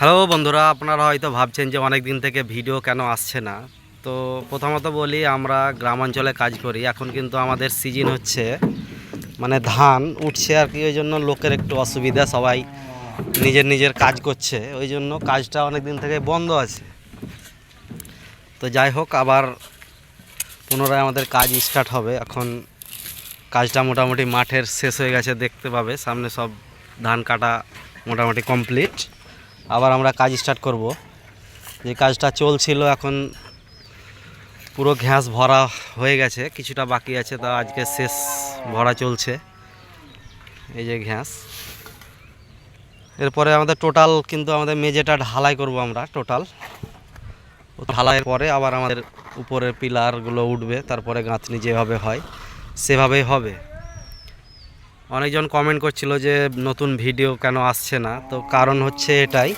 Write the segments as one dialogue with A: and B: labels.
A: Hello বন্ধুরা, আপনারা হয়তো ভাবছেন যে অনেক দিন থেকে ভিডিও কেন আসছে না। তো প্রথমত বলি, আমরা গ্রামাঞ্চলে কাজ করি। এখন কিন্তু আমাদের সিজন হচ্ছে মানে ধান উঠছে আর কি, ওই জন্য লোকের একটু অসুবিধা, সবাই নিজের নিজের কাজ করছে। ওই জন্য কাজটা অনেক দিন থেকে বন্ধ আছে। তো যাই হোক, আবার পুনরায় আমাদের কাজ স্টার্ট হবে। এখন কাজটা মোটামুটি মাঠের শেষ হয়ে গেছে, দেখতে পাবে। সামনে সব ধান কাটা মোটামুটি কমপ্লিট। আবার আমরা কাজ স্টার্ট করব। যে কাজটা চলছিল এখন পুরো ঘ্যাস ভরা হয়ে গেছে, কিছুটা বাকি আছে, তা আজকে শেষ ভরা চলছে। এই যে ঘ্যাস এরপরে আমাদের টোটাল কিন্তু আমাদের মেঝেটা ঢালাই করব আমরা টোটাল ঢালাইয়ের পরে আবার আমাদের উপরের পিলারগুলো উঠবে, তারপরে গাঁথনি যেভাবে হয়, সেভাবেই হবে। অনেকজন কমেন্ট করছিল যে নতুন ভিডিও কেন আসছে না। তো কারণ হচ্ছে এটাই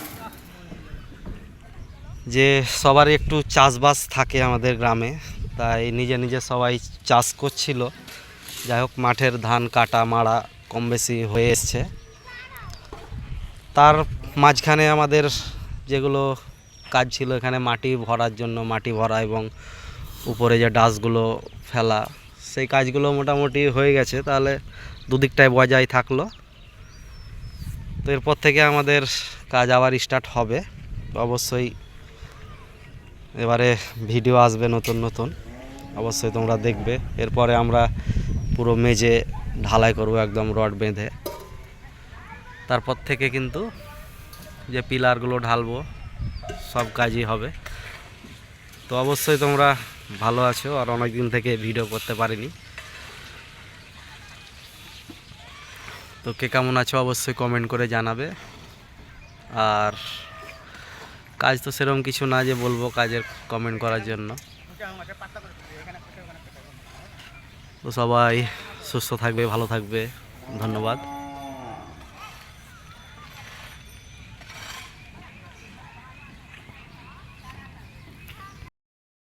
A: যে সবারই একটু চাষবাস থাকে আমাদের গ্রামে, তাই নিজে নিজে সবাই চাষ করছিল। যাই হোক, মাঠের ধান কাটা মাড়া কম বেশি হয়ে এসছে। তার মাঝখানে আমাদের যেগুলো কাজ ছিল, এখানে মাটি ভরার জন্য মাটি ভরা এবং উপরে যে ডাসগুলো ফেলা, সেই কাজগুলো মোটামুটি হয়ে গেছে। তাহলে দুদিকটায় বজায় থাকল। তো এরপর থেকে আমাদের কাজ আবার স্টার্ট হবে। অবশ্যই এবারে ভিডিও আসবে নতুন নতুন। অবশ্যই তোমরা দেখবে। এরপরে আমরা পুরো মেজে ঢালাই করব একদম রড বেঁধে। তারপর থেকে কিন্তু যে পিলারগুলো ঢালবো, সব কাজই হবে। তো অবশ্যই তোমরা ভালো আছো। আর অনেক দিন থেকে ভিডিও করতে পারিনি। তো কে কেমন আছো অবশ্যই কমেন্ট করে জানাবে। আর কাজ তো সেরকম কিছু না যে বলব কাজের কমেন্ট করার জন্য। তো সবাই সুস্থ থাকবে, ভালো থাকবে, ধন্যবাদ।